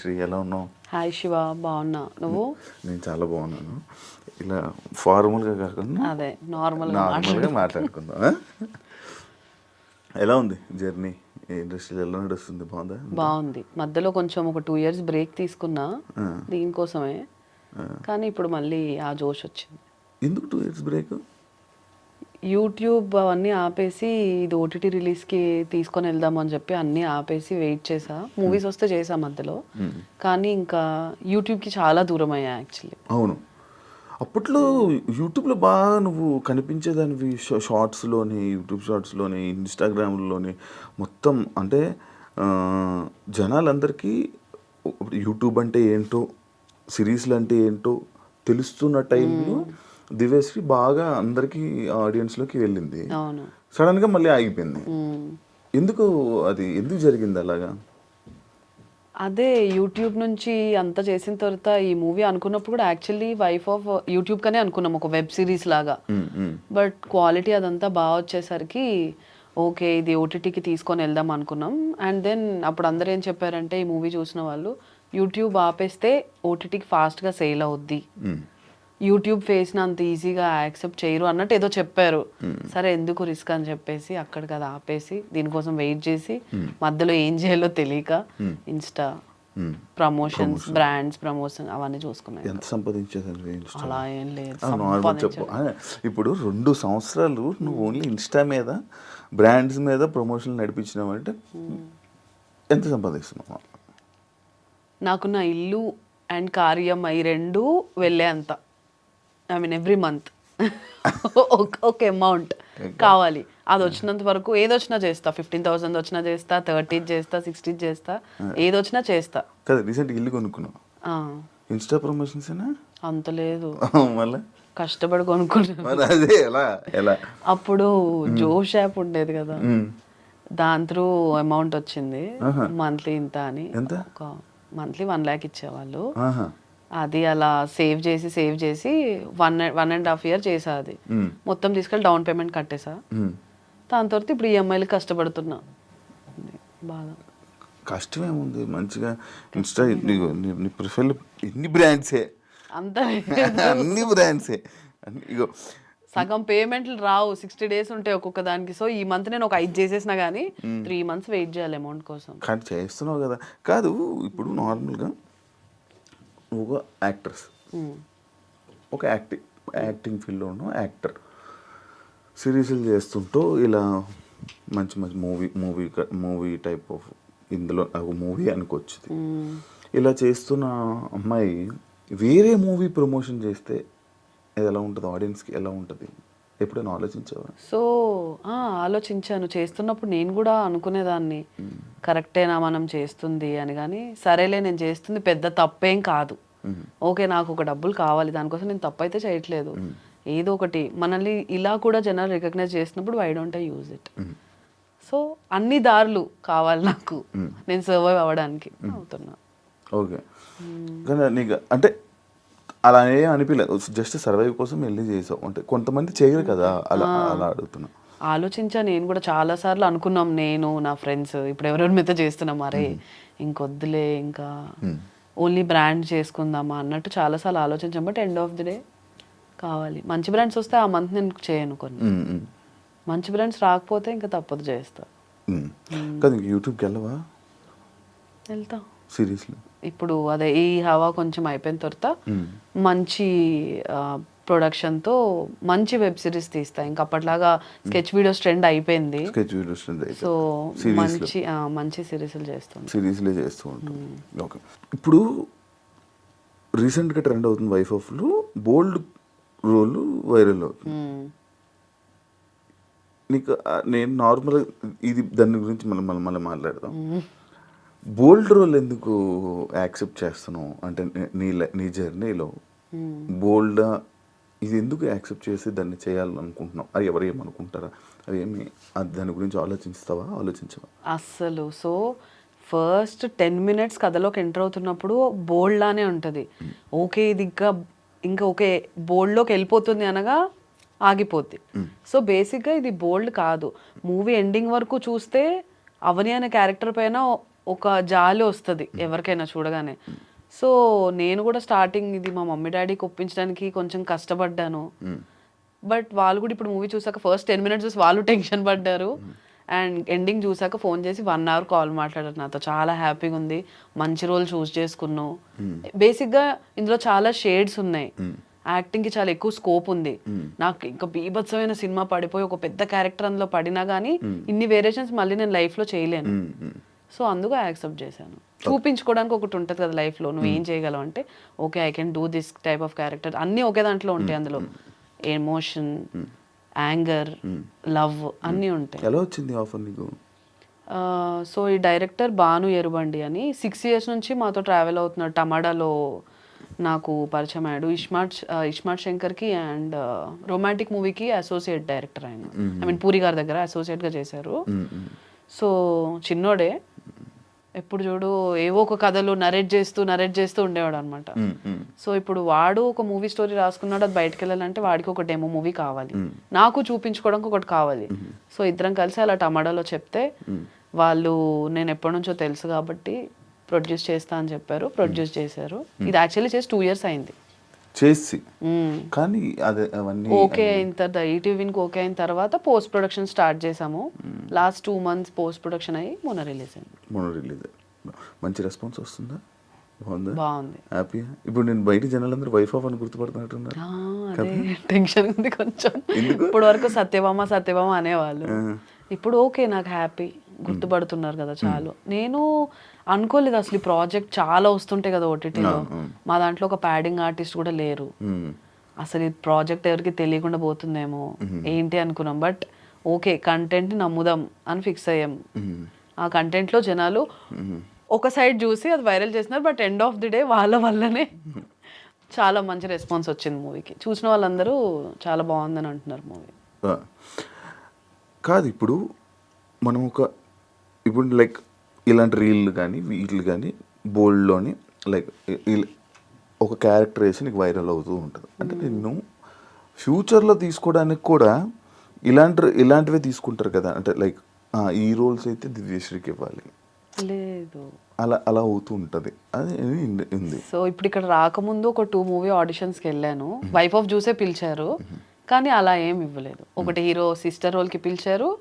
శ్రీ ఎలా ఉన్నావు? హాయ్ శివ బాగున్నా. నువ్వు? నేను చాలా బాగున్నాను. ఇలా ఫార్మల్గా కాకుండా అదే నార్మల్ నార్మల్గా మాట్లాడుకుందాం? ఎలా ఉంది జర్నీ? ఇండస్ట్రీలో ఎలా నడుస్తుంది? బాగుందా? బాగుంది. మధ్యలో కొంచెం ఒక టూ ఇయర్స్ బ్రేక్ తీసుకున్నా. దీనికోసమే. కానీ ఇప్పుడు మళ్ళీ ఆ జోష్ వచ్చింది. ఎందుకు టూ ఇయర్స్ బ్రేక్? యూట్యూబ్ అవన్నీ ఆపేసి ఇది ఓటీటీ రిలీజ్కి తీసుకొని వెళ్దామని చెప్పి అన్నీ ఆపేసి వెయిట్ చేసా. మూవీస్ వస్తే చేసా మధ్యలో. కానీ ఇంకా యూట్యూబ్కి చాలా దూరం అయ్యా యాక్చువల్లీ. అవును. అప్పట్లో యూట్యూబ్లో బాగా నువ్వు కనిపించేదానివి షార్ట్స్లోని యూట్యూబ్ షార్ట్స్లోని ఇన్స్టాగ్రామ్లోని మొత్తం అంటే జనాలందరికీ యూట్యూబ్ అంటే ఏంటో సిరీస్లు అంటే ఏంటో తెలుస్తున్న టైంలో దివ్యశ్రీ బాగా అందరికీ ఆడియన్స్లోకి వెళ్ళింది. అవును. సడన్గా మళ్ళీ ఆగిపోయింది. ఎందుకు అది ఎందుకు జరిగింది అలాగా? అదే యూట్యూబ్ నుంచి అంత చేసిన తర్వాత ఈ మూవీ అనుకున్నప్పుడు కూడా యాక్చువల్లీ వైఫ్ ఆఫ్ యూట్యూబ్ కనే అనుకున్నాం ఒక వెబ్ సిరీస్ లాగా. బట్ క్వాలిటీ అదంతా బాగా వచ్చేసరికి ఓకే ఇది ఓటీటీకి తీసుకొని వెళ్దాం అనుకున్నాం. అండ్ దెన్ అప్పుడు అందరూ ఏం చెప్పారంటే ఈ మూవీ చూసిన వాళ్ళు యూట్యూబ్ ఆపేస్తే ఓటీటీకి ఫాస్ట్గా సేల్ అవుద్ది. యూట్యూబ్ ఫేస్ని అంత ఈజీగా యాక్సెప్ట్ చేయరు అన్నట్టు ఏదో చెప్పారు. సరే ఎందుకు రిస్క్ అని చెప్పేసి అక్కడికి అది ఆపేసి దీనికోసం వెయిట్ చేసి మధ్యలో ఏం చేయాలో తెలియక ఇన్స్టా. ప్రమోషన్స్ బ్రాండ్స్ ప్రమోషన్ అవన్నీ చూసుకున్నాయి ఎంత ఇన్స్టా? అలా ఏం లేదు చెప్పు. ఇప్పుడు రెండు సంవత్సరాలు నువ్వు ఓన్లీ ఇన్స్టా మీద బ్రాండ్స్ మీద ప్రమోషన్ నడిపించినావు అంటే ఎంత సంపాదిస్తున్నావు? నాకు నా ఇల్లు అండ్ కార్యం ఈ రెండు వెళ్ళే అంత. ఐ మీన్ ఎవ్రీ మంత్ ఒక అమౌంట్ కావాలి. అది వచ్చినంత వరకు ఏది వచ్చినా చేస్తా. ఫిఫ్టీన్ థౌసండ్ వచ్చినా చేస్తా థర్టీన్ చేస్తా సిక్స్టీన్ చేస్తా. ఏది వచ్చినా చేస్తా. కదా రీసెంట్ ఇల్లు కొనుక్కున్నావు. ఆ, ఇన్స్టా ప్రమోషన్స్ అంత లేదు. మళ్ళీ? కష్టపడి కొనుక్కున్నా మరి అదే ఎలా? ఎలా? అప్పుడు జోష్ యాప్ ఉండేది కదా. ఉమ్. దాని త్రూ అమౌంట్ వచ్చింది. మంత్లీ ఇంత అని. ఎంత? ఒక మంత్లీ వన్ ల్యాక్ ఇచ్చేవాళ్ళు. అది అలా సేవ్ చేసి సేవ్ చేసి one one and half year చేసా అది. ఉమ్. మొత్తం తీసుకెళ్ళి డౌన్ పేమెంట్ కట్టేసా. దాని తర్వాత ఇప్పుడు ఈఎంఐలు కష్టపడుతున్నా. బాగా కష్టమేముంది? మంచిగా ఇన్స్టా నీ- ప్రొఫైల్ ఇన్ని బ్రాండ్సే? అంత అన్ని బ్రాండ్సే. ఇగో. సగం పేమెంట్లు రావు. సిక్స్టీ డేస్ ఉంటాయి ఒక్కొక్క దానికి. సో ఈ మంత్ నేను ఒక ఐదు చేసేసినా కానీ త్రీ మంత్స్ వెయిట్ చేయాలి అమౌంట్ కోసం. కానీ చేస్తున్నావు కదా. కాదు ఇప్పుడు నార్మల్గా ఒక యాక్ట్రెస్. ఒక యాక్టింగ్ యాక్టింగ్ ఫీల్డ్లో ఉన్న యాక్టర్ సిరీస్లు చేస్తుంటూ ఇలా మంచి మంచి movie movie movie type of ఇందులో ఒక మూవీ అనుకోవచ్చు ఉమ్. ఇలా చేస్తున్న అమ్మాయి వేరే మూవీ ప్రమోషన్ చేస్తే అది ఎలా ఉంటుంది ఆడియన్స్కి ఎలా ఉంటుంది ఎప్పుడైనా ఆలోచించావా? సో ఆ, ఆలోచించాను. చేస్తున్నప్పుడు నేను కూడా అనుకునేదాన్ని. కరెక్టేనా మనం చేస్తుంది అని కానీ సరేలే నేను చేస్తుంది పెద్ద తప్పేం కాదు. ఓకే నాకు ఒక డబ్బులు కావాలి. దానికోసం నేను తప్పు అయితే చేయట్లేదు ఏదో ఒకటి. మనల్ని ఇలా కూడా జనాలు రికగ్నైజ్ చేసినప్పుడు I don't I use it so అన్ని దారులు కావాలి నాకు. నేను సర్వైవ్ అవ్వడానికి అవుతున్నా. ఓకే. కానీ నీకు అంటే అలా ఏం అనిపించలేదు జస్ట్ సర్వైవ్ కోసం వెళ్ళి చేసావు. అంటే కొంతమంది చేయరు కదా? అలా అలా అడుగుతున్నా. ఆలోచించా నేను కూడా చాలా సార్లు అనుకున్నాం. నేను నా ఫ్రెండ్స్ ఇప్పుడు ఎవరెవరి మీద చేస్తున్నాం. అరే ఇంకొద్దులే ఇంకా ఓన్లీ బ్రాండ్ చేసుకుందామా అన్నట్టు చాలాసార్లు ఆలోచించాం. But end of the day కావాలి. మంచి బ్రాండ్స్ వస్తే ఆ మంత్ నేను చేయను కొన్ని. మంచి బ్రాండ్స్ రాకపోతే ఇంకా తప్పదు చేస్తా. యూట్యూబ్కి వెళ్ళవా? వెళ్తా. సీరియస్లీ ఇప్పుడు అదే ఈ హవా కొంచెం అయిపోయిన తర్వాత మంచి ప్రొడక్షన్తో మంచి వెబ్ సిరీస్ తీస్తా. ఇంకా అప్పట్లాగా స్కెచ్ వీడియోస్ ట్రెండ్ అయిపోయింది. స్కెచ్ వీడియోస్ సో Series లో. మంచి మంచి సిరీస్లు చేస్తాను. సిరీస్లే చేస్తూ ఉంటాం. ఓకే. ఇప్పుడు రీసెంట్గా ట్రెండ్ అవుతుంది వైఫ్ ఆఫ్లో బోల్డ్ రోల్ వైరల్ అవుతుంది. నీకు నేను నార్మల్ ఇది దాని గురించి మనం మనం మళ్ళీ మాట్లాడదాం. బోల్డ్ రోల్ ఎందుకు యాక్సెప్ట్ చేస్తున్నావు? అంటే నీ- నీ జర్నీలో బోల్డ్ ఇది ఎందుకు యాక్సెప్ట్ చేసి దాన్ని చేయాలనుకుంటున్నావు? అది ఎవరు ఏమనుకుంటారా? అది ఏమి అది దాని గురించి ఆలోచిస్తావా? ఆలోచించవా? అస్సలు. సో ఫస్ట్ టెన్ మినిట్స్ కథలోకి ఎంటర్ అవుతున్నప్పుడు బోల్డ్ లానే ఉంటుంది ఓకే ఇది ఇంకా ఇంకా ఓకే బోల్డ్లోకి వెళ్ళిపోతుంది అనగా ఆగిపోద్ది. సో బేసిక్గా ఇది బోల్డ్ కాదు. మూవీ ఎండింగ్ వరకు చూస్తే అవని అనే క్యారెక్టర్ పైన ఒక జాలి వస్తుంది ఎవరికైనా చూడగానే. సో నేను కూడా స్టార్టింగ్ ఇది మా మమ్మీ డాడీకి ఒప్పించడానికి కొంచెం కష్టపడ్డాను. బట్ వాళ్ళు కూడా ఇప్పుడు మూవీ చూసాక ఫస్ట్ టెన్ మినిట్స్ చూసి వాళ్ళు టెన్షన్ పడ్డారు. అండ్ ఎండింగ్ చూసాక ఫోన్ చేసి వన్ అవర్ కాల్ మాట్లాడారు నాతో. చాలా హ్యాపీగా ఉంది. మంచి రోల్ చూస్ చేసుకున్నావు. బేసిక్గా ఇందులో చాలా షేడ్స్ ఉన్నాయి. యాక్టింగ్కి చాలా ఎక్కువ స్కోప్ ఉంది. నాకు ఇంకా బీభత్సమైన సినిమా పడిపోయి ఒక పెద్ద క్యారెక్టర్ అందులో పడినా కానీ ఇన్ని వేరియేషన్స్ మళ్ళీ నేను లైఫ్లో చేయలేను. సో అందుకు యాక్సెప్ట్ చేశాను. చూపించుకోవడానికి ఒకటి ఉంటుంది కదా లైఫ్లో నువ్వు ఏం చేయగలవు అంటే okay I can do this type of character అన్నీ ఒకే దాంట్లో ఉంటాయి అందులో. ఎమోషన్ యాంగర్ లవ్ అన్నీ ఉంటాయి. ఎలా వచ్చింది ఆఫర్ నీకు? సో ఈ డైరెక్టర్ భాను ఎరుబండి అని సిక్స్ ఇయర్స్ నుంచి మాతో ట్రావెల్ అవుతున్నాడు. టమాడాలో నాకు పరిచయం అయ్యాడు. ఇస్మార్ట్ ఇస్మార్ట్ శంకర్కి అండ్ రొమాంటిక్ మూవీకి అసోసియేట్ డైరెక్టర్ ఆయన. ఐ మీన్ పూరి గారి దగ్గర అసోసియేట్గా చేశారు. సో చిన్నోడే. ఎప్పుడు చూడు ఏవో ఒక కథలు నరేట్ చేస్తూ నరేట్ చేస్తూ ఉండేవాడు అనమాట సో ఇప్పుడు వాడు ఒక మూవీ స్టోరీ రాసుకున్నాడు అది బయటకు వెళ్ళాలంటే వాడికి ఒక డెమో మూవీ కావాలి. నాకు చూపించుకోవడానికి ఒకటి కావాలి. సో ఇద్దరం కలిసి అలా టమాటాలో చెప్తే వాళ్ళు నేను ఎప్పటి నుంచో తెలుసు కాబట్టి ప్రొడ్యూస్ చేస్తా అని చెప్పారు. ప్రొడ్యూస్ చేశారు. ఇది యాక్చువల్లీ చేసి టూ ఇయర్స్ అయింది. చేసి. కానీ అదే అవన్నీ ఓకే అయిన తర్వాత ఈటీవీకి ఓకే అయిన తర్వాత పోస్ట్ ప్రొడక్షన్ స్టార్ట్ చేసాము last two months post production అయ్యి మొన్న రిలీజ్ అయింది. మొన్న రిలీజ్ మంచి రెస్పాన్స్ వస్తుందా? బాగుందా? బాగుంది. హ్యాపీ ఇప్పుడు నేను బయట జనాలందరూ వైఫ్ ఆఫ్ అని గుర్తుపడుతున్నట్టున్నారు. అదే టెన్షన్ ఉంది కొంచెం. ఇప్పుడు వరకు సత్యభామ సత్యభామ అనేవాళ్ళు. ఇప్పుడు ఓకే నాకు హ్యాపీ. గుర్తుపడుతున్నారు కదా చాలు. నేను అనుకోలేదు అసలు ఈ ప్రాజెక్ట్ చాలా వస్తుంటాయి కదా ఓటీటీలో మా దాంట్లో ఒక ప్యాడింగ్ ఆర్టిస్ట్ కూడా లేరు. అసలు ఈ ప్రాజెక్ట్ ఎవరికి తెలియకుండా పోతుందేమో. ఏంటి అనుకున్నాం. బట్ ఓకే కంటెంట్ నమ్ముదాం అని ఫిక్స్ అయ్యాం. ఆ కంటెంట్లో జనాలు ఒక సైడ్ చూసి అది వైరల్ చేస్తున్నారు. But end of the day వాళ్ళ వల్లనే చాలా మంచి రెస్పాన్స్ వచ్చింది మూవీకి. చూసిన వాళ్ళందరూ చాలా బాగుందని అంటున్నారు మూవీ. కాదు ఇప్పుడు మనం ఒక ఇప్పుడు లైక్ ఇలాంటి రీల్ కానీ వీటిలు కానీ బోల్డ్లోని లైక్ ఒక క్యారెక్టర్ వేసి నీకు వైరల్ అవుతూ ఉంటుంది. అంటే నిన్ను ఫ్యూచర్లో తీసుకోవడానికి కూడా ఇలాంటి ఇలాంటివే తీసుకుంటారు కదా. అంటే లైక్ ఈ రోల్స్ అయితే దివ్యశ్రీకి ఇవ్వాలి. లేదు. అలా అలా అవుతూ ఉంటుంది. అది ఉంది సో ఇప్పుడు ఇక్కడ రాకముందు ఒక టూ మూవీ ఆడిషన్స్కి వెళ్ళాను. వైఫ్ ఆఫ్ జ్యూసే పిలిచారు. కానీ అలా ఏం ఇవ్వలేదు. ఒకటి హీరో సిస్టర్ రోల్కి పిలిచారు.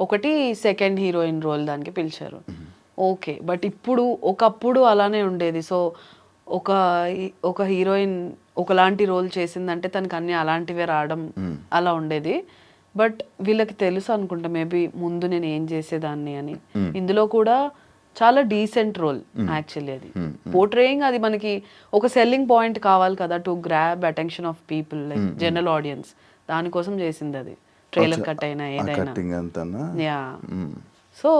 ఒకటి సెకండ్ హీరోయిన్ రోల్ దానికి పిలిచారు. ఓకే. బట్ ఇప్పుడు ఒకప్పుడు అలానే ఉండేది. సో ఒక ఒక హీరోయిన్ ఒకలాంటి రోల్ చేసిందంటే తనకి అన్ని అలాంటివే రావడం అలా ఉండేది. బట్ వీళ్ళకి తెలుసు అనుకుంటా మేబీ ముందు నేను ఏం చేసేదాన్ని అని. ఇందులో కూడా చాలా డీసెంట్ రోల్ యాక్చువల్లీ అది. పోర్ట్రేయింగ్ అది మనకి ఒక సెల్లింగ్ పాయింట్ కావాలి కదా to grab attention of people like general audience. దానికోసం చేసింది అది. ట్రైలర్ కట్ అయినా ఏదైనా. యా. సో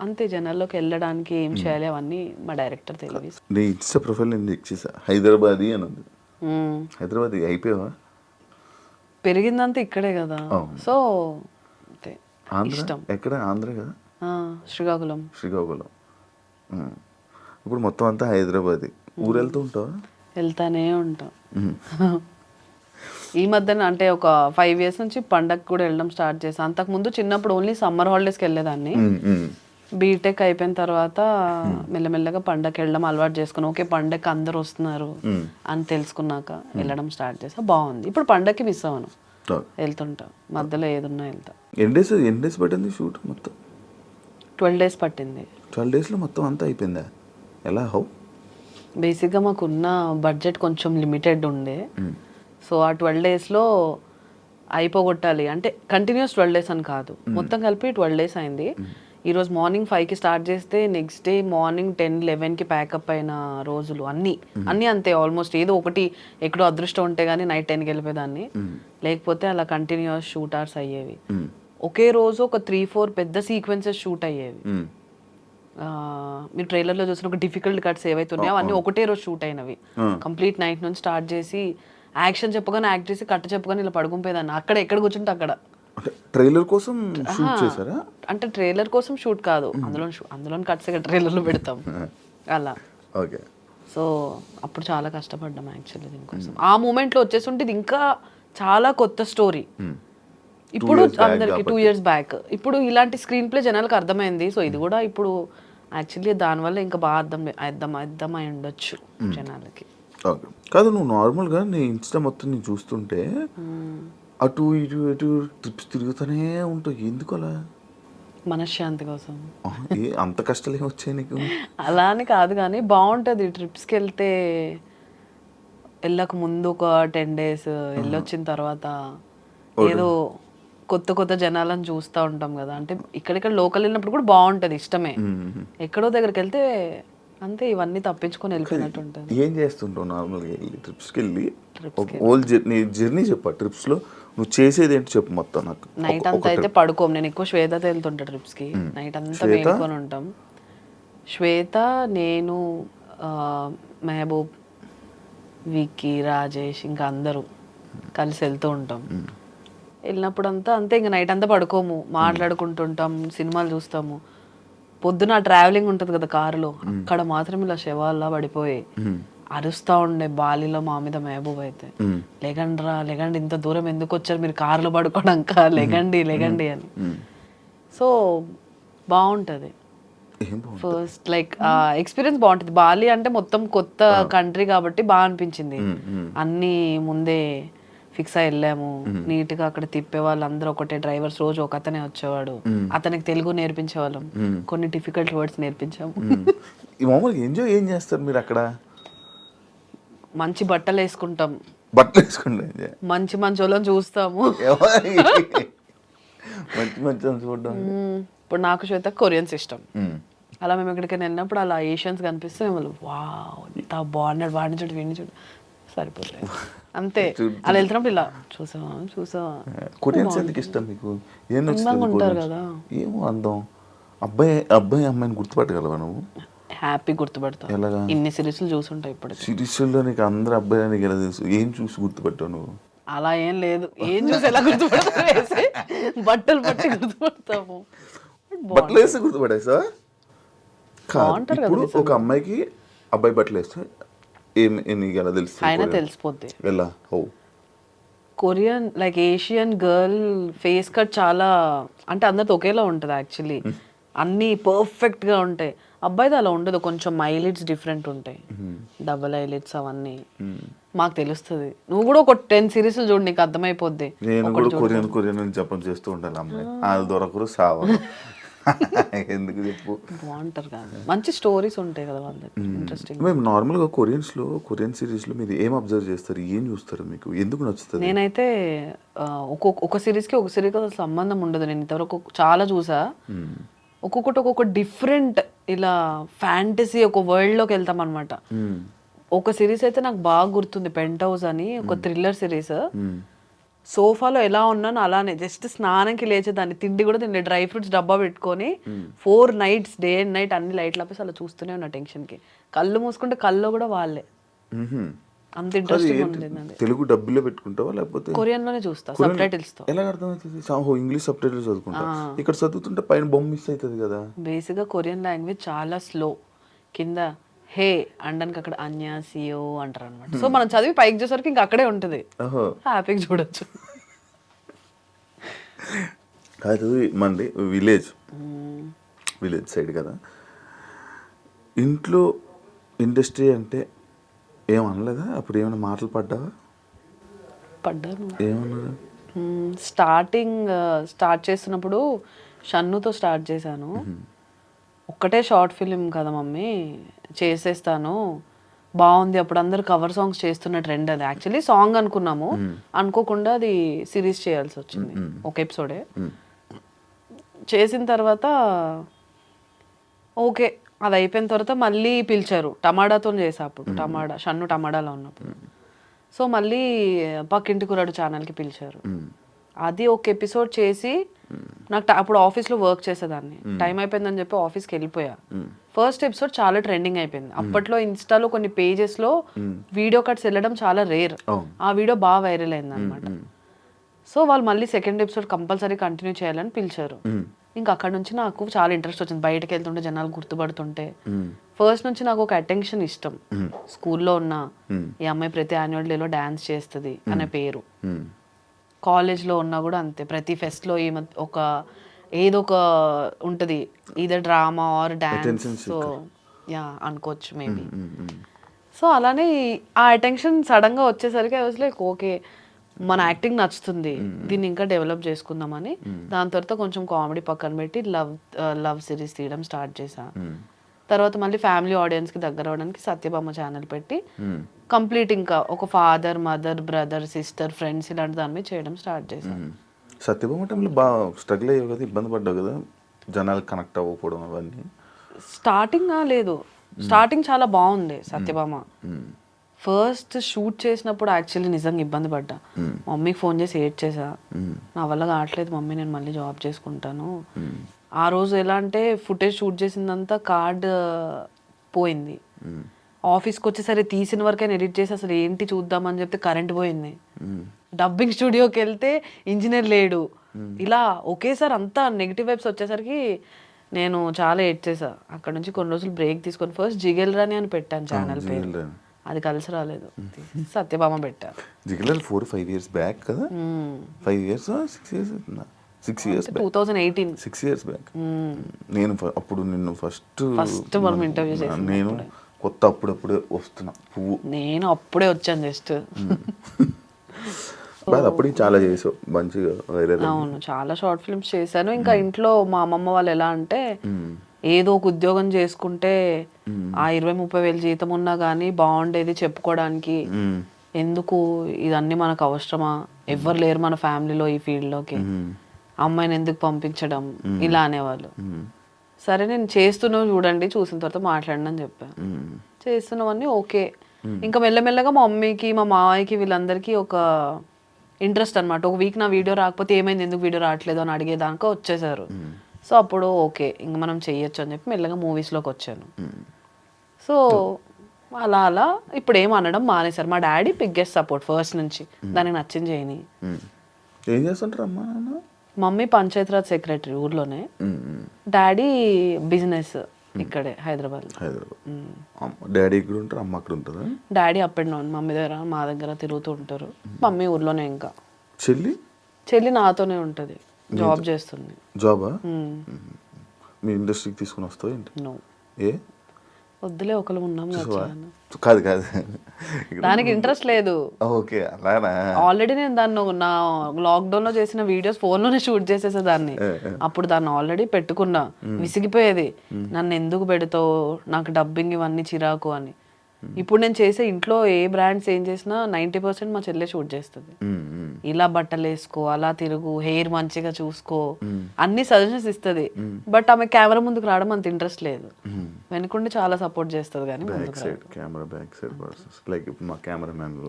అంతే జనాల్లోకి వెళ్ళడానికి ఏం చేయాలి అవన్నీ మా డైరెక్టర్ తెలియదు నీ ఇన్స్టా ప్రొఫైల్ నేను చెక్ చేసా హైదరాబాదీ అని ఉంది. హైదరాబాద్ అయిపోయావా? పెరిగిందంతా ఇక్కడే కదా. సో అంతే. ఆంధ్ర? ఇష్టం. ఎక్కడ? ఆంధ్ర కదా? ఆ, శ్రీకాకుళం. శ్రీకాకుళం. ఉమ్. ఇప్పుడు మొత్తం అంతా హైదరాబాద్. ఊరు వెళ్తూ ఉంటావా? వెళ్తానే ఉంటాం. ఉమ్. ఈ మధ్యన అంటే ఒక ఫైవ్ ఇయర్స్ నుంచి పండగ కూడా వెళ్ళడం స్టార్ట్ చేశాను అంతకుముందు చిన్నప్పుడు ఓన్లీ సమ్మర్ హాలిడేస్కి వెళ్ళేదాన్ని. ఉమ్, ఉమ్. బీటెక్ అయిపోయిన తర్వాత మెల్లమెల్లగా పండగకి వెళ్ళడం అలవాటు చేసుకుని ఓకే పండగకి అందరు వస్తున్నారు ఉమ్. అని తెలుసుకున్నాక వెళ్ళడం స్టార్ట్ చేసా. బాగుంది. ఇప్పుడు పండగకి మిస్ అవ్వను. వెళ్తుంటా. మధ్యలో ఏదున్నా వెళ్తా. ఎన్ని డేస్ ఎన్ని డేస్ పట్టింది షూట్ మొత్తం? ట్వెల్వ్ డేస్ పట్టింది. ట్వెల్వ్ డేస్లో మొత్తం అంతా అయిపోయిందా? ఎలా? హౌ? బేసిక్గా మాకున్న బడ్జెట్ కొంచెం లిమిటెడ్ ఉండే. సో ఆ ట్వెల్వ్ డేస్లో అయిపోగొట్టాలి. అంటే కంటిన్యూస్ ట్వెల్వ్ డేస్ అని కాదు. మొత్తం కలిపి ట్వెల్వ్ డేస్ అయింది. ఈరోజు మార్నింగ్ ఫైవ్కి స్టార్ట్ చేస్తే నెక్స్ట్ డే మార్నింగ్ టెన్ లెవెన్కి ప్యాకప్ అయిన రోజులు అన్నీ. అన్నీ అంతే ఆల్మోస్ట్ ఏదో ఒకటి ఎక్కడో అదృష్టం ఉంటే కానీ నైట్ టెన్కి వెళ్ళిపోయేదాన్ని. లేకపోతే అలా కంటిన్యూస్ షూట్ అవర్స్ అయ్యేవి. ఒకే రోజు ఒక త్రీ ఫోర్ పెద్ద సీక్వెన్సెస్ షూట్ అయ్యేవి. మీరు ట్రైలర్లో చూసిన ఒక డిఫికల్ట్ కట్స్ ఏవైతున్నాయో అవన్నీ ఒకటే రోజు షూట్ అయినవి. కంప్లీట్ నైట్ నుంచి స్టార్ట్ చేసి యాక్షన్ చెప్పగానే యాక్ట్ చేసి కట్ట చెప్పగానే ఇలా పడుకుంపోయేదాన్ని అక్కడ ఎక్కడ కూర్చుంటే అక్కడ. ట్రైలర్ కోసం షూట్ చేశారా? అంటే ట్రైలర్ కోసం షూట్ కాదు. అందులో అందులో కట్స్ ట్రైలర్లో పెడతాం. అలా. ఓకే. సో అప్పుడు చాలా కష్టపడ్డాం యాక్చువల్లీ దీనికోసం. ఆ మూమెంట్లో వచ్చేస్తుంటే ఇది ఇంకా చాలా కొత్త స్టోరీ. ఇప్పుడు అందరికి టూ ఇయర్స్ బ్యాక్ ఇప్పుడు ఇలాంటి స్క్రీన్ ప్లే జనాలకు అర్థమైంది. సో ఇది కూడా ఇప్పుడు యాక్చువల్లీ దానివల్ల ఇంకా బాగా అర్థం అర్థం అర్థమై ఉండొచ్చు జనాలకి. కాదు నువ్వు నార్మల్గా నీ ఇన్స్టా మొత్తం నేను చూస్తుంటే అటు ఇటు ఇటు తిరుగుతూనే ఉంటావు ఎందుకు అలా మనశ్శాంతి కోసం. అంత కష్టాలు ఏమి వచ్చాయి నీకు? అలా అని కాదు కానీ బాగుంటుంది. ట్రిప్స్కి వెళ్తే వెళ్ళక ముందు ఒక టెన్ డేస్ వెళ్ళొచ్చిన తర్వాత ఏదో కొత్త కొత్త జనాలను చూస్తూ ఉంటాం కదా. అంటే ఇక్కడిక్కడ లోకల్ వెళ్ళినప్పుడు కూడా బాగుంటుంది ఇష్టమే. ఎక్కడో దగ్గరికి వెళ్తే అంతే ఇవన్నీ తప్పించుకొని వెళ్ళిపోయినట్టు ఉంటుంది. ఏం చేస్తుంటావు నార్మల్గా వెళ్ళి ట్రిప్స్కి వెళ్ళి ఓల్ జర్నీ జర్నీ చెప్పు ట్రిప్స్లో నువ్వు చేసేది ఏంటి చెప్పు మొత్తం నాకు. నైట్ అంతా అయితే పడుకోం నేను ఎక్కువ శ్వేతతో వెళ్తుంటా ట్రిప్స్కి. నైట్ అంతా మేలుకొని ఉంటాం. శ్వేత నేను మెహబూబ్ విక్కీ రాజేష్ ఇంకా అందరూ కలిసి వెళ్తూ ఉంటాం. వెళ్ళినప్పుడు అంతా అంతే ఇంకా నైట్ అంతా పడుకోము. మాట్లాడుకుంటుంటాం సినిమాలు చూస్తాము. పొద్దున ట్రావెలింగ్ ఉంటుంది కదా కారులో అక్కడ మాత్రం ఇలా శవాల్లా పడిపోయి అరుస్తా ఉండే బాలిలో మా మీద మహబూబ్ అయితే. మ్మ్. లెగండి ఇంత దూరం ఎందుకు వచ్చారు? మీరు కారులో పడుకోవడాక లెగండి లెగండి అని. సో బాగుంటది. ఫస్ట్ లైక్ ఎక్స్పీరియన్స్ బాగుంటుంది. బాలి అంటే మొత్తం కొత్త కంట్రీ కాబట్టి బాగా అనిపించింది. అన్నీ ముందే ఫిక్స్ అయి వెళ్ళాము. నీట్గా అక్కడ తిప్పే వాళ్ళు అందరూ ఒకటే డ్రైవర్స్. రోజు ఒక అతనే వచ్చేవాడు. అతనికి తెలుగు నేర్పించేవాళ్ళం. కొన్ని డిఫికల్ట్ వర్డ్స్ నేర్పించాము. ఈ మామూలుగా ఎంజాయ్ ఏం చేస్తారు మీరు అక్కడ? మంచి బట్టలు వేసుకుంటాం. బట్టలు ఎంజాయ్ మంచి మంచి వాళ్ళని చూస్తాము? మంచి మంచి చూడడం. ఇప్పుడు నాకు శ్వేత కొరియన్స్ ఇష్టం. అలా మేము ఎక్కడికైనా వెళ్ళినప్పుడు అలా ఏషియన్స్ కనిపిస్తే మేము వావ్ ఎంత బాగున్నాడు వాడిని చూడు వీడిని చూడు. సరిపోతుంది అంతే. అలా వెళ్తున్నప్పుడు ఇలా చూసావా? చూసావా? కొరియన్స్ ఎందుకు ఇష్టం మీకు ఏం ఉంటారు? కదా. ఏమో అందం. అబ్బాయి అబ్బాయి అమ్మాయిని గుర్తుపట్టగలవా నువ్వు? హ్యాపీ గుర్తుపడతాం. ఎలాగా? ఇన్ని సిరీస్లు చూసుంటాయి ఇప్పటికి. సిరీస్లో నీకు అందరు అబ్బాయి నీకు ఎలా తెలుసు? ఏం చూసి గుర్తుపట్టావు నువ్వు? అలా ఏం లేదు. ఏం చూసి ఎలా గుర్తుపడతాం వేసి బట్టలు పట్టి గుర్తుపడతాము. బట్టలు వేస్తే గుర్తుపడేసా ఇప్పుడు ఒక అమ్మాయికి అబ్బాయి బట్టలు వేస్తే ఏం నీకు అయినా కొరియన్? తెలిసిపోద్ది. ఎలా? ఓ. Korean like Asian girl face cut చాలా అంటే అందరితో ఒకేలా ఉంటుంది యాక్చువల్లీ అన్నీ పర్ఫెక్ట్గా ఉంటాయి. అబ్బాయిది అలా ఉండదు కొంచెం మైలిడ్స్ డిఫరెంట్ ఉంటాయి. డబల్ ఐలిడ్స్ అవన్నీ. మాకు తెలుస్తుంది. నువ్వు కూడా ఒక టెన్ సిరీస్ చూడు నీకు అర్థమైపోద్ది. నేను కూడా కొరియన్ కొరియన్ అని జపం చేస్తూ ఉండాలి అమ్మాయి. అది దొరకరు ఎందుకు చెప్పు? బాగుంటారు కదా. మంచి స్టోరీస్ ఉంటాయి కదా వాళ్ళకి. ఇంట్రెస్టింగ్ మేము నార్మల్గా కొరియన్స్లో కొరియన్ సిరీస్లో మీరు ఏం అబ్జర్వ్ చేస్తారు? ఏం చూస్తారు మీకు? ఎందుకు నచ్చుతుంది? నేనైతే ఒక్కొక్క ఒక సిరీస్కి ఒక సిరీస్కి అసలు సంబంధం ఉండదు. నేను ఇంతవరకు చాలా చూసా. ఒక్కొక్కటి ఒక్కొక్క డిఫరెంట్ ఇలా ఫ్యాంటసీ ఒక వరల్డ్లోకి వెళ్తాం అనమాట. ఒక సిరీస్ అయితే నాకు బాగా గుర్తుంది. పెంట్ హౌస్ అని ఒక థ్రిల్లర్ సిరీస్. సోఫాలో ఎలా ఉన్నాను అలానే. జస్ట్ స్నానంకి లేచేదాన్ని తిండి కూడా తిండి డ్రై ఫ్రూట్స్ డబ్బా పెట్టుకొని four nights day and night అన్ని లైట్లు ఆపేసి అలా చూస్తూనే ఉన్నా టెన్షన్కి. కళ్ళు మూసుకుంటే కళ్ళు కూడా వాళ్ళే. అంత ఇంట్రెస్టింగ్ తెలుగు డబ్బులో పెట్టుకుంటావా లేకపోతే కొరియన్లోనే చూస్తా సబ్ టైటిల్స్తో. ఎలా అర్థమవుతుంది? ఓహో ఇంగ్లీష్ సబ్ టైటిల్ చదువుకుంటా ఇక్కడ చదువుతుంటే పైన బొమ్మ మిస్ అవుతుంది కదా. బేసిక్గా కొరియన్ లాంగ్వేజ్ చాలా స్లో. కింద హే అనడానికి అక్కడ అన్యాసియో అంటారు అనమాట సో మనం చదివి పైకి చూసరికి ఇంకా అక్కడే ఉంటుంది. హ్యాపీగా చూడొచ్చు. కాదు మంది విలేజ్. విలేజ్ సైడ్ కదా. ఇంట్లో ఇండస్ట్రీ అంటే ఏమనలేదా? అప్పుడు ఏమైనా మాటలు పడ్డావా? పడ్డాను. ఏమన్నారు స్టార్టింగ్ స్టార్ట్ చేస్తున్నప్పుడు షన్నుతో స్టార్ట్ చేశాను. ఒక్కటే షార్ట్ ఫిలిం కదా మమ్మీ. చేసేస్తాను. బాగుంది అప్పుడు అందరు కవర్ సాంగ్స్ చేస్తున్న ట్రెండ్ అది. యాక్చువల్లీ సాంగ్ అనుకున్నాము. అనుకోకుండా అది సిరీస్ చేయాల్సి వచ్చింది. ఒక ఎపిసోడే చేసిన తర్వాత ఓకే అది అయిపోయిన తర్వాత మళ్ళీ పిలిచారు. టమాటాతో చేసా అప్పుడు. టమాటా షన్ను టమాటాలో ఉన్నప్పుడు. సో మళ్ళీ పక్కింటి కురాడు ఛానల్కి పిలిచారు. అది ఒక ఎపిసోడ్ చేసి నాకు అప్పుడు ఆఫీస్లో వర్క్ చేసేదాన్ని. టైం అయిపోయిందని చెప్పి ఆఫీస్కి వెళ్ళిపోయా. ఫస్ట్ ఎపిసోడ్ చాలా ట్రెండింగ్ అయిపోయింది. అప్పట్లో ఇన్స్టాలో కొన్ని పేజెస్లో వీడియో కట్స్ వెళ్ళడం చాలా రేర్. ఆ వీడియో బాగా వైరల్ అయింది అనమాట సో వాళ్ళు మళ్ళీ సెకండ్ ఎపిసోడ్ కంపల్సరీ కంటిన్యూ చేయాలని పిలిచారు. ఇంకా అక్కడ నుంచి నాకు చాలా ఇంట్రెస్ట్ వచ్చింది. బయటకు వెళ్తుంటే జనాలు గుర్తుపడుతుంటే. ఫస్ట్ నుంచి నాకు ఒక అటెన్షన్ ఇష్టం. స్కూల్లో ఉన్న ఈ అమ్మాయి ప్రతి యాన్యువల్ డేలో డాన్స్ చేస్తుంది అనే పేరు. కాలేజ్లో ఉన్నా కూడా అంతే. ప్రతి ఫెస్ట్లో ఈ ఒక ఏదో ఒక ఉంటుంది. ఇది drama or dance so yeah అనుకోవచ్చు మేబీ ఉమ్, ఉమ్. సో అలానే ఆ అటెన్షన్ సడన్గా వచ్చేసరికి ఐ వాజ్ లైక్ ఓకే మన యాక్టింగ్ నచ్చుతుంది. దీన్ని ఇంకా డెవలప్ చేసుకుందామని. దాని తర్వాత కొంచెం కామెడీ పక్కన పెట్టి లవ్ లవ్ సిరీస్ తీయడం స్టార్ట్ చేశా. తర్వాత మళ్ళీ ఫ్యామిలీ ఆడియన్స్కి దగ్గర అవడానికి సత్యభామ ఛానల్ పెట్టి కంప్లీట్ ఇంకా ఒక father mother brother sister friends ఇలాంటి దాని మీద చేయడం స్టార్ట్ చేశాను ఉమ్. సత్యభామ టైంలో బాగా స్ట్రగుల్ అయ్యావు కదా ఇబ్బంది పడ్డావు కదా జనాలు కనెక్ట్ అవ్వకపోవడం అవన్నీ? స్టార్టింగ్ లేదు. స్టార్టింగ్ చాలా బాగుంది సత్యభామ. ఫస్ట్ షూట్ చేసినప్పుడు యాక్చువల్లీ నిజంగా ఇబ్బంది పడ్డా. మమ్మీకి ఫోన్ చేసి ఏడ్ చేసా నా వల్ల కావట్లేదు మమ్మీ నేను మళ్ళీ జాబ్ చేసుకుంటాను. ఆ రోజు ఎలా అంటే ఫుటేజ్ షూట్ చేసిందంతా కార్డ్ పోయింది. ఉమ్, ఆఫీస్కి వచ్చేసరి తీసిన వరకైనా ఎడిట్ చేసి అసలు ఏంటి చూద్దామని చెప్తే కరెంట్ పోయింది. డబ్బింగ్ స్టూడియోకి వెళ్తే ఇంజనీర్ లేడు. ఇలా ఒకేసారి అంతా నెగిటివ్ వైబ్స్ వచ్చేసరికి నేను చాలా ఎడ్ చేసా అక్కడ నుంచి కొన్ని రోజులు బ్రేక్ తీసుకొని ఫస్ట్ జిగెల్ రాని అని పెట్టాను ఛానల్ పేరు. జిగేల్. అది కలిసి రాలేదు. సత్యభామ పెట్టా. జిగిలాల్ ఫోర్ ఫైవ్ ఇయర్స్ బ్యాక్ కదా? Five years six years six years two thousand eighteen. Six years back. నేను అప్పుడు నిన్ను ఫస్ట్ First మనం interview చేసింది నేను కొత్త అప్పుడప్పుడే వస్తున్నా. పువ్వు. నేను అప్పుడే వచ్చాను జస్ట్. బాగా అప్పటికి చాలా చేసావు. మంచిగా వేరే అవును చాలా షార్ట్ ఫిల్మ్స్ చేశాను. ఇంకా ఇంట్లో మా అమ్మమ్మ వాళ్ళు ఎలా అంటే ఏదో ఒక ఉద్యోగం చేసుకుంటే ఆ ఇరవై ముప్పై వేలు జీతం ఉన్నా కానీ బాగుండేది చెప్పుకోవడానికి. ఎందుకు? ఇదన్నీ మనకు అవసరమా? ఎవ్వరు లేరు మన ఫ్యామిలీలో ఈ ఫీల్డ్లోకి. అమ్మాయిని ఎందుకు పంపించడం? ఇలా అనేవాళ్ళు. సరే నేను చేస్తున్నావు చూడండి చూసిన తర్వాత మాట్లాడండి అని చెప్పాను చేస్తున్నామని ఓకే. ఇంకా మెల్లమెల్లగా మా మమ్మీకి మా మావయ్యకి వీళ్ళందరికీ ఒక ఇంట్రెస్ట్ అన్నమాట. ఒక వీక్ నా వీడియో రాకపోతే ఏమైంది ఎందుకు వీడియో రావట్లేదు అని అడిగేదాకా వచ్చేసారు. సో అప్పుడు ఓకే ఇంక మనం చెయ్యొచ్చు అని చెప్పి మెల్లగా మూవీస్లోకి వచ్చాను. సో అలా అలా ఇప్పుడు ఏం అనడం మానేశారు. మా డాడీ బిగ్గెస్ట్ సపోర్ట్ ఫస్ట్ నుంచి. దానికి నచ్చింది చేయని ఏం చేస్తుంటారు అమ్మా మమ్మీ పంచాయతీరాజ్ సెక్రటరీ ఊర్లోనే. డాడీ బిజినెస్ ఇక్కడే హైదరాబాద్. హైదరాబాద్ డాడీ ఇక్కడ ఉంటారు? అమ్మ అక్కడ ఉంటుందా? Daddy up and down mummy దగ్గర మా దగ్గర తిరుగుతూ ఉంటారు. మమ్మీ ఊర్లోనే ఇంకా. చెల్లి? చెల్లి నాతోనే ఉంటుంది. జాబ్ చేస్తుంది. జాబా? మీ ఇండస్ట్రీకి తీసుకుని వస్తావు ఏంటి? ఏ? వద్దులే ఒకరు ఉన్నాం కదా కాదు దానికి ఇంట్రెస్ట్ లేదు. ఓకే అలానా? ఆల్రెడీ నేను దాన్ని నా లాక్డౌన్లో చేసిన వీడియోస్ ఫోన్లోనే షూట్ చేసేసే దాన్ని. అప్పుడు దాన్ని ఆల్రెడీ పెట్టుకున్నా. విసిగిపోయేది. నన్ను ఎందుకు పెడతావు? నాకు డబ్బింగ్ ఇవన్నీ చిరాకు అని. ఇప్పుడు నేను చేసే ఇంట్లో ఏ బ్రాండ్స్ ఏం చేసినా నైంటీ పర్సెంట్ మా చెల్లె షూట్ చేస్తుంది. ఇలా బట్టలు వేసుకో అలా తిరుగు హెయిర్ మంచిగా చూసుకో అన్ని సజెషన్స్ ఇస్తుంది. బట్ ఆమె కెమెరా ముందుకు రావడం అంత ఇంట్రెస్ట్ లేదు. వెనుకుండి చాలా సపోర్ట్ చేస్తుంది కానీ back side camera back side persons like ఇప్పుడు మా కెమెరా మ్యాన్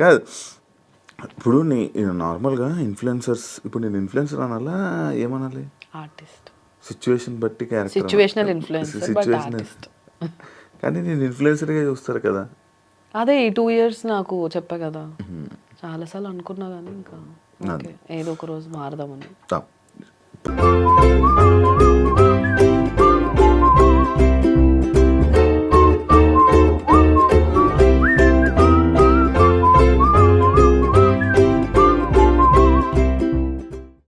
కాదు ఇప్పుడు నీ నార్మల్గా ఇన్ఫ్లుయెన్సర్స్ ఇప్పుడు నేను ఇన్ఫ్లుయెన్సర్ అనాలా ఏమనాలి? ఆర్టిస్ట్ సిచ్యువేషన్ బట్టి character situational influencer but artist కానీ నేను ఇన్ఫ్లుయెన్సర్గా చూస్తారు కదా. అదే ఈ టూ ఇయర్స్ నాకు చెప్పా కదా. చాలాసార్లు అనుకున్నా కానీ ఇంకా ఏదో ఒక రోజు మారదామని.